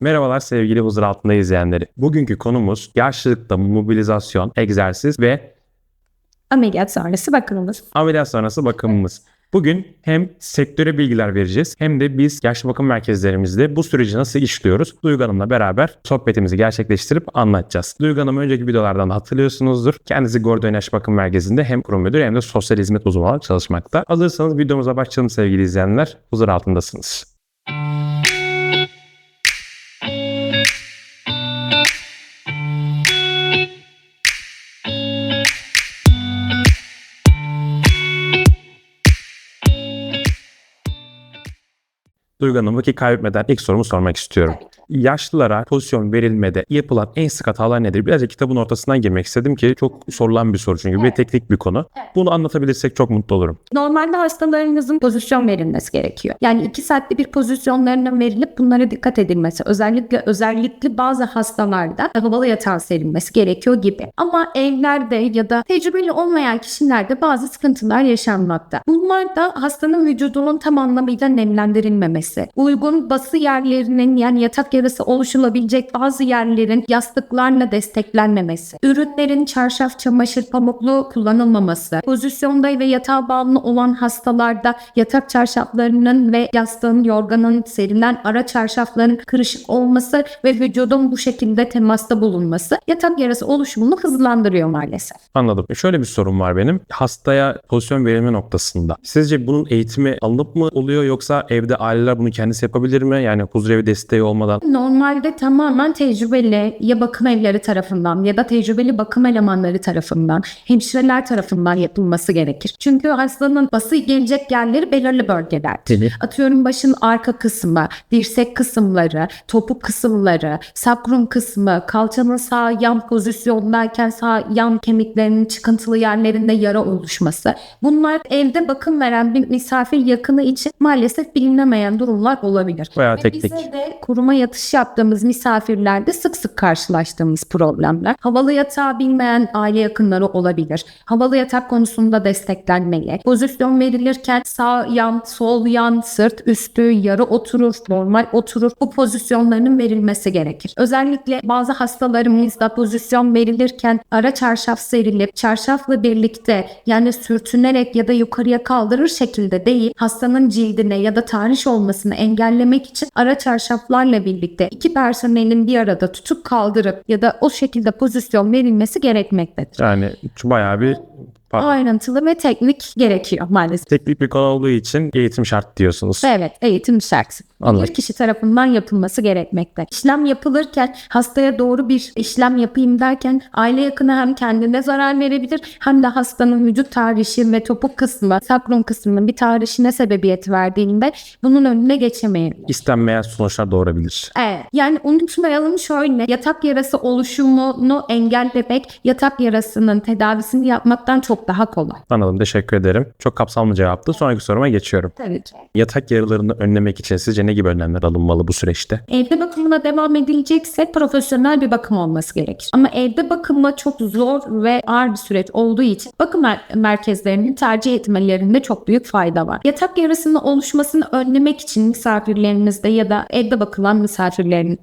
Merhabalar sevgili huzur altında izleyenleri. Bugünkü konumuz yaşlılıkta mobilizasyon, egzersiz ve Ameliyat sonrası bakımımız. ameliyat sonrası bakımımız. Bugün hem sektöre bilgiler vereceğiz hem de biz yaşlı bakım merkezlerimizde bu süreci nasıl işliyoruz Duygu Hanım'la beraber sohbetimizi gerçekleştirip anlatacağız. Duygu Hanım'ı önceki videolardan hatırlıyorsunuzdur. Kendisi Gordon Yaş Bakım Merkezi'nde hem kurum müdürü hem de sosyal hizmet uzmanı olarak çalışmakta. Hazırsanız videomuza başlayalım sevgili izleyenler. Huzur altındasınız. Duygu Hanım vakit kaybetmeden ilk sorumu sormak istiyorum. Yaşlılara pozisyon verilmede yapılan en sık hatalar nedir? Birazcık kitabın ortasından girmek istedim ki çok sorulan bir soru çünkü ve teknik bir konu. Bunu anlatabilirsek çok mutlu olurum. Normalde hastalarınızın pozisyon verilmesi gerekiyor. Yani iki saatte bir pozisyonlarına verilip bunlara dikkat edilmesi. Özellikle özellikle bazı hastalarda havalı yatağa serilmesi gerekiyor gibi. Ama evlerde ya da tecrübeli olmayan kişilerde bazı sıkıntılar yaşanmakta. Bunlar da hastanın vücudunun tam anlamıyla nemlendirilmemesi. Uygun bası yerlerinin yani yatak yarısı oluşulabilecek bazı yerlerin yastıklarla desteklenmemesi. Ürünlerin çarşaf, çamaşır, pamuklu kullanılmaması. Pozisyonda ve yatağa bağımlı olan hastalarda yatak çarşaflarının ve yastığın, yorganın serilen ara çarşafların kırışık olması ve vücudun bu şekilde temasta bulunması yatak yarası oluşumunu hızlandırıyor maalesef. Anladım. E, Şöyle bir sorum var benim. Hastaya pozisyon verilme noktasında. Sizce bunun eğitimi alınıp mı oluyor yoksa evde aileler bunu kendisi yapabilir mi? Yani huzur desteği olmadan. Normalde tamamen tecrübeli ya bakım evleri tarafından ya da tecrübeli bakım elemanları tarafından, hemşireler tarafından yapılması gerekir. Çünkü hastanın bası gelecek yerleri belirli bölgelerdir. Atıyorum başın arka kısmı, dirsek kısımları, topuk kısımları, sakrum kısmı, kalçanın sağ yan pozisyondayken sağ yan kemiklerinin çıkıntılı yerlerinde yara oluşması. Bunlar evde bakım veren bir misafir yakını için maalesef bilinemeyen durumlar olabilir. Bayağı Ve teknik. bize de kuruma yatış yaptığımız misafirlerde sık sık karşılaştığımız problemler. Havalı yatağı bilmeyen aile yakınları olabilir. Havalı yatak konusunda desteklenmeli. Pozisyon verilirken sağ yan, sol yan, sırt üstü, yarı oturur, normal oturur. Bu pozisyonların verilmesi gerekir. Özellikle bazı hastalarımızda pozisyon verilirken ara çarşaf serilip çarşafla birlikte yani sürtünerek ya da yukarıya kaldırır şekilde değil hastanın cildine ya da tahriş olmasını engellemek için ara çarşaflarla birlikte iki personelin bir arada tutup kaldırıp ya da o şekilde pozisyon verilmesi gerekmektedir. Yani bayağı bir pardon, Ayrıntılı ve teknik gerekiyor maalesef. teknik bir konu olduğu için eğitim şart diyorsunuz. Evet, eğitim şart. Anladım. Bir kişi tarafından yapılması gerekmekte. İşlem yapılırken hastaya doğru bir işlem yapayım derken aile yakını hem kendine zarar verebilir hem de hastanın vücut tahrişi ve topuk kısmı, sakrum kısmının bir tahrişine sebebiyet verdiğinde bunun önüne geçemeyebilir. İstenmeyen sonuçlar doğurabilir. Evet. Yani unutmayalım şöyle yatak yarası oluşumunu engellemek yatak yarasının tedavisini yapmaktan çok daha kolay. Anladım. Teşekkür ederim. Çok kapsamlı cevaptı. Sonraki soruma geçiyorum. Tabii ki. Yatak yaralarını önlemek için sizce ne gibi önlemler alınmalı bu süreçte? Evde bakımına devam edilecekse profesyonel bir bakım olması gerekir. Ama evde bakımı çok zor ve ağır bir süreç olduğu için bakım mer- merkezlerinin tercih etmelerinde çok büyük fayda var. Yatak yarasının oluşmasını önlemek için misafirlerinizde ya da evde bakılan misafirlerin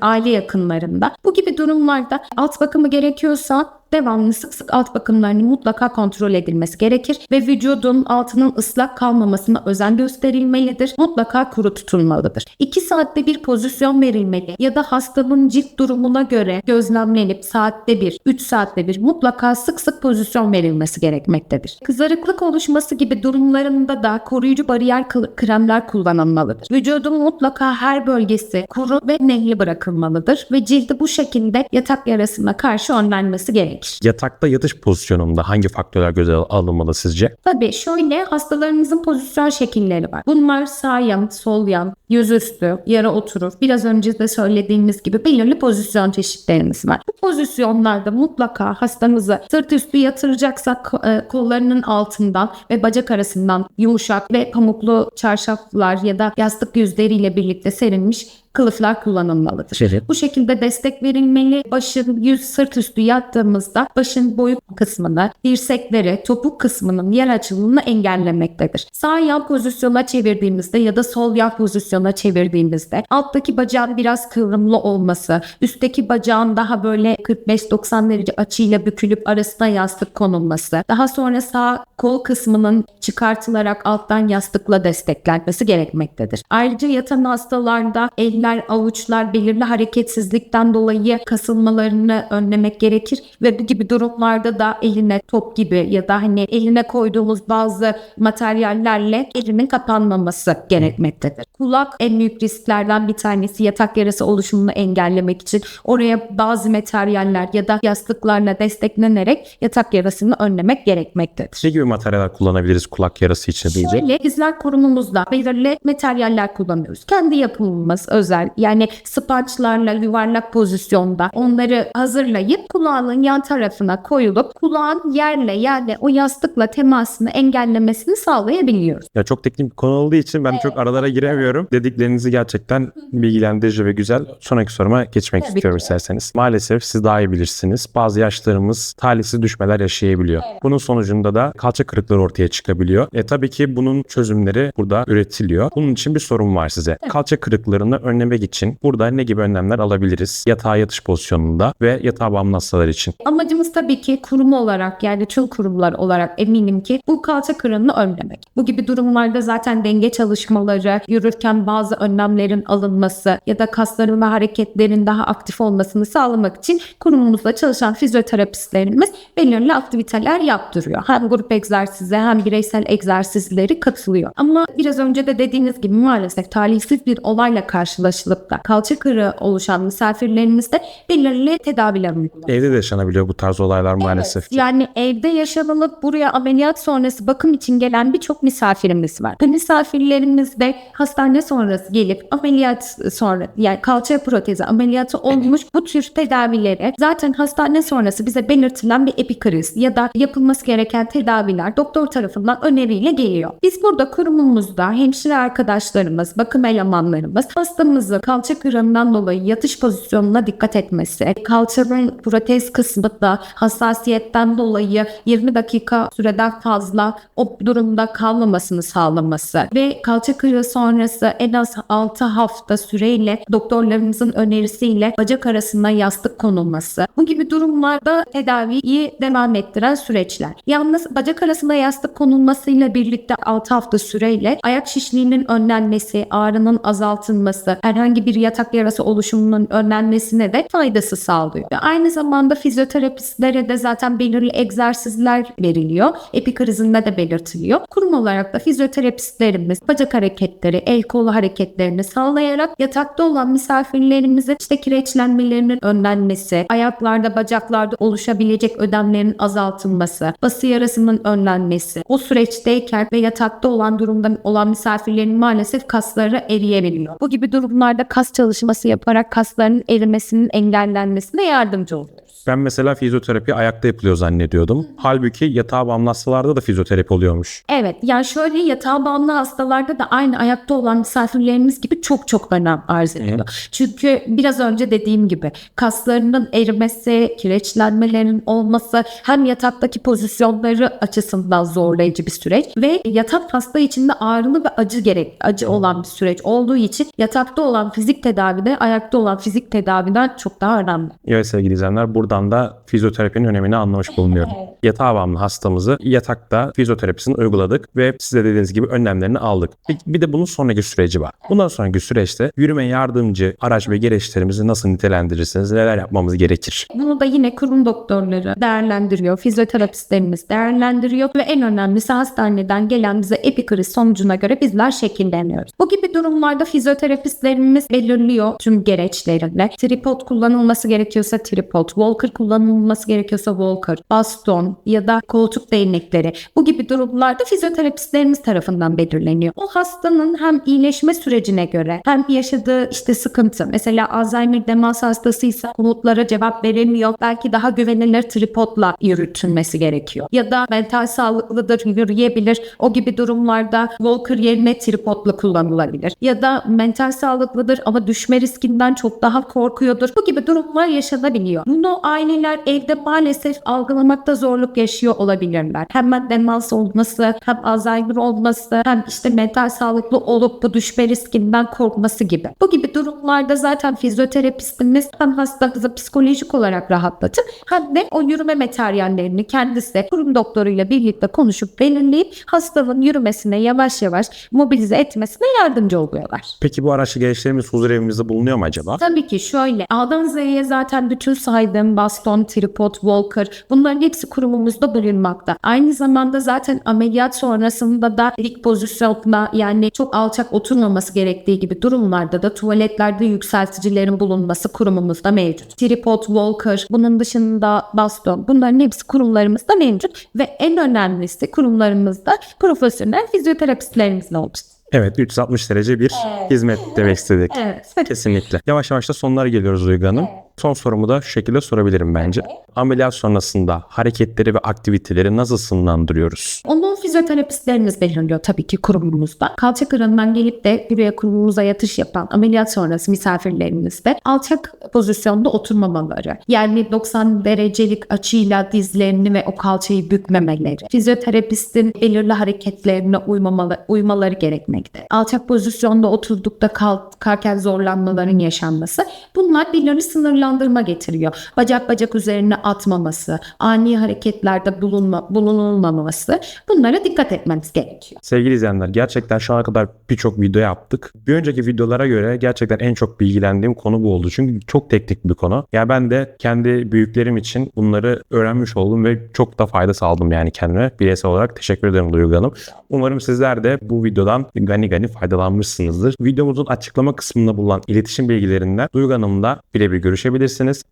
aile yakınlarında bu gibi durumlarda alt bakımı gerekiyorsa devamlı sık sık alt bakımlarının mutlaka kontrol edilmesi gerekir ve vücudun altının ıslak kalmamasına özen gösterilmelidir. Mutlaka kuru tutulmalıdır. 2 saatte bir pozisyon verilmeli ya da hastanın cilt durumuna göre gözlemlenip saatte bir, 3 saatte bir mutlaka sık sık pozisyon verilmesi gerekmektedir. Kızarıklık oluşması gibi durumlarında da koruyucu bariyer kremler kullanılmalıdır. Vücudun mutlaka her bölgesi kuru ve nemli bırakılmalıdır ve cildi bu şekilde yatak yarasına karşı önlenmesi gerekir. Yatakta yatış pozisyonunda hangi faktörler göze al- alınmalı sizce? Tabii şöyle hastalarımızın pozisyon şekilleri var. Bunlar sağ yan, sol yan, yüzüstü, yere oturur. Biraz önce de söylediğimiz gibi belirli pozisyon çeşitlerimiz var. Bu pozisyonlarda mutlaka hastamızı sırt üstü yatıracaksak e, kollarının altından ve bacak arasından yumuşak ve pamuklu çarşaflar ya da yastık yüzleriyle birlikte serilmiş kılıflar kullanılmalıdır. Evet. Bu şekilde destek verilmeli. Başın yüz sırt üstü yattığımızda başın boyu kısmını, dirsekleri, topuk kısmının yer açılımını engellemektedir. Sağ yan pozisyona çevirdiğimizde ya da sol yan pozisyona pozisyona çevirdiğimizde alttaki bacağın biraz kıvrımlı olması, üstteki bacağın daha böyle 45-90 derece açıyla bükülüp arasına yastık konulması, daha sonra sağ kol kısmının çıkartılarak alttan yastıkla desteklenmesi gerekmektedir. Ayrıca yatan hastalarda eller, avuçlar belirli hareketsizlikten dolayı kasılmalarını önlemek gerekir ve bu gibi durumlarda da eline top gibi ya da hani eline koyduğumuz bazı materyallerle elinin kapanmaması gerekmektedir. Kulak en büyük risklerden bir tanesi yatak yarası oluşumunu engellemek için oraya bazı materyaller ya da yastıklarla desteklenerek yatak yarasını önlemek gerekmektedir. Ne gibi materyaller kullanabiliriz kulak yarası için? Şöyle bizler kurumumuzda belirli materyaller kullanıyoruz. Kendi yapımımız özel yani spançlarla yuvarlak pozisyonda onları hazırlayıp kulağın yan tarafına koyulup kulağın yerle yani o yastıkla temasını engellemesini sağlayabiliyoruz. Ya çok teknik bir konu olduğu için ben çok aralara giremiyorum. Dediklerinizi gerçekten bilgilendirici ve güzel. Sonraki soruma geçmek Tabii istiyorum ki. isterseniz. Maalesef siz daha iyi bilirsiniz. Bazı yaşlarımız talihsiz düşmeler yaşayabiliyor. Bunun sonucunda da kalça kırıkları ortaya çıkabiliyor. E tabii ki bunun çözümleri burada üretiliyor. Bunun için bir sorun var size. Kalça kırıklarını önlemek için burada ne gibi önlemler alabiliriz? Yatağa yatış pozisyonunda ve yatağa bağımlı hastalar için. Amacımız tabii ki kurum olarak yani tüm kurumlar olarak eminim ki bu kalça kırığını önlemek. Bu gibi durumlarda zaten denge çalışmaları, yürürken bazı önlemlerin alınması ya da kasların ve hareketlerin daha aktif olmasını sağlamak için kurumumuzda çalışan fizyoterapistlerimiz belirli aktiviteler yaptırıyor. Hem grup egzersizi hem bireysel egzersizleri katılıyor. Ama biraz önce de dediğiniz gibi maalesef talihsiz bir olayla karşılaşılıp da kalça kırığı oluşan misafirlerimizde belirli tedaviler uyguluyor. Evde de yaşanabiliyor bu tarz olaylar maalesef. ki. Yani evde yaşanılıp buraya ameliyat sonrası bakım için gelen birçok misafirimiz var. Bu misafirlerimiz de hastane sonrası gelip ameliyat sonra yani kalça protezi ameliyatı olmuş bu tür tedavilere zaten hastane sonrası bize belirtilen bir epikriz ya da yapılması gereken tedaviler doktor tarafından öneriyle geliyor. Biz burada kurumumuzda hemşire arkadaşlarımız, bakım elemanlarımız hastamızı kalça kırığından dolayı yatış pozisyonuna dikkat etmesi, kalçanın protez kısmında hassasiyetten dolayı 20 dakika süreden fazla o durumda kalmamasını sağlaması ve kalça kırığı sonrası en az 6 hafta süreyle doktorlarımızın önerisiyle bacak arasına yastık konulması. Bu gibi durumlarda tedaviyi devam ettiren süreçler. Yalnız bacak arasına yastık konulmasıyla birlikte 6 hafta süreyle ayak şişliğinin önlenmesi, ağrının azaltılması, herhangi bir yatak yarası oluşumunun önlenmesine de faydası sağlıyor. Ve aynı zamanda fizyoterapistlere de zaten belirli egzersizler veriliyor. Epikrizinde de belirtiliyor. Kurum olarak da fizyoterapistlerimiz bacak hareketleri, el kol hareketlerini sağlayarak yatakta olan misafirlerimizin işte kireçlenmelerinin önlenmesi, ayaklarda, bacaklarda oluşabilecek ödemlerin azaltılması, bası yarasının önlenmesi, o süreçteyken ve yatakta olan durumda olan misafirlerin maalesef kasları eriyebiliyor. Bu gibi durumlarda kas çalışması yaparak kasların erimesinin engellenmesine yardımcı oluyoruz. Ben mesela fizyoterapi ayakta yapılıyor zannediyordum. Halbuki yatağa bağımlı hastalarda da fizyoterapi oluyormuş. Evet yani şöyle yatağa bağımlı hastalarda da aynı ayakta olan misafirlerimiz gibi çok çok önem arz ediyor. Çünkü biraz önce dediğim gibi kaslarının erimesi, kireçlenmelerin olması hem yataktaki pozisyonları açısından zorlayıcı bir süreç ve yatak hasta içinde ağrılı ve acı gerek acı olan bir süreç olduğu için yatakta olan fizik tedavide ayakta olan fizik tedaviden çok daha önemli. Evet sevgili izleyenler buradan da fizyoterapinin önemini anlamış bulunuyorum. Yatağa bağımlı hastamızı yatakta fizyoterapisini uyguladık ve size dediğiniz gibi önlemlerini aldık. Bir de bunun sonraki süreci var. Bundan sonraki süreçte yürüme yardımcı araç ve gereçlerimizi nasıl nitelendirirsiniz, neler yapmamız gerekir? Bunu da yine kurum doktorları değerlendiriyor, fizyoterapistlerimiz değerlendiriyor ve en önemlisi hastaneden gelen bize epikriz sonucuna göre bizler şekilleniyoruz. Bu gibi durumlarda fizyoterapistlerimiz belirliyor tüm gereçlerini. Tripod kullanılması gerekiyorsa tripod, walker kullanılması gerekiyorsa walker, baston ya da koltuk değnekleri. Bu gibi durumlarda fizyoterapistlerimiz tarafından belirleniyor. O hastanın hem iyileşme sürecine göre hem yaşadığı işte sıkıntı mesela Alzheimer demans hastasıysa komutlara cevap veremiyor. Belki daha güvenilir tripodla yürütülmesi gerekiyor. Ya da mental sağlıklıdır, yürüyebilir. O gibi durumlarda walker yerine tripodla kullanılabilir. Ya da mental sağlıklıdır ama düşme riskinden çok daha korkuyordur. Bu gibi durumlar yaşanabiliyor. Bunu aileler evde maalesef algılamakta zorluk yaşıyor olabilirler. Hem demans olması, hem Alzheimer olması, hem işte mental sağlıklı olup da düşme riskinden korkması gibi. Bu gibi durumlarda zaten fizyoterapistimiz hem hastamızı psikolojik olarak rahatlatır hem de o yürüme materyallerini kendisi kurum doktoruyla birlikte konuşup belirleyip hastanın yürümesine yavaş yavaş mobilize etmesine yardımcı oluyorlar. Peki bu araçlı gereçlerimiz huzur evimizde bulunuyor mu acaba? Tabii ki şöyle A'dan Z'ye zaten bütün saydığım baston, tripod, walker bunların hepsi kurumumuzda bulunmakta. Aynı zamanda zaten ameliyat sonrasında da dik pozisyonda yani çok alçak oturmaması gerektiği gibi durumlarda da tuvaletlerde yükselticilerin bulunması kurumumuzda mevcut. Tripod, walker, bunun dışında baston bunların hepsi kurumlarımızda mevcut ve en önemlisi kurumlarımızda profesyonel fizyoterapistlerimiz mevcut. Evet 360 derece bir hizmet demek istedik. Evet. Kesinlikle. Yavaş yavaş da sonlara geliyoruz Duygu Hanım. Son sorumu da şu şekilde sorabilirim bence. Ameliyat sonrasında hareketleri ve aktiviteleri nasıl sınırlandırıyoruz? Onu fizyoterapistlerimiz belirliyor tabii ki kurumumuzda. Kalça kırığından gelip de buraya kurumumuza yatış yapan ameliyat sonrası misafirlerimizde alçak pozisyonda oturmamaları. Yani 90 derecelik açıyla dizlerini ve o kalçayı bükmemeleri. Fizyoterapistin belirli hareketlerine uymamalı, uymaları gerekmekte. Alçak pozisyonda oturdukta kalkarken zorlanmaların yaşanması. Bunlar belirli sınırlandırma getiriyor. Bacak bacak üzerine atmaması, ani hareketlerde bulunma, bulunulmaması bunlara dikkat etmemiz gerekiyor. Sevgili izleyenler gerçekten şu ana kadar birçok video yaptık. Bir önceki videolara göre gerçekten en çok bilgilendiğim konu bu oldu. Çünkü çok teknik bir konu. Ya ben de kendi büyüklerim için bunları öğrenmiş oldum ve çok da fayda sağladım yani kendime. Bireysel olarak teşekkür ederim Duygu Hanım. Umarım sizler de bu videodan gani gani faydalanmışsınızdır. Videomuzun açıklama kısmında bulunan iletişim bilgilerinden Duygu Hanım'la birebir görüşebilirsiniz.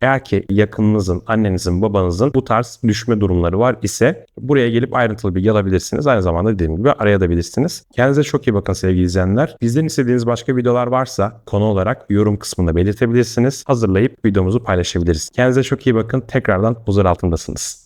Eğer ki yakınınızın, annenizin, babanızın bu tarz düşme durumları var ise buraya gelip ayrıntılı bilgi alabilirsiniz. Aynı zamanda dediğim gibi arayabilirsiniz. Kendinize çok iyi bakın sevgili izleyenler. Bizden istediğiniz başka videolar varsa konu olarak yorum kısmında belirtebilirsiniz. Hazırlayıp videomuzu paylaşabiliriz. Kendinize çok iyi bakın. Tekrardan huzur altındasınız.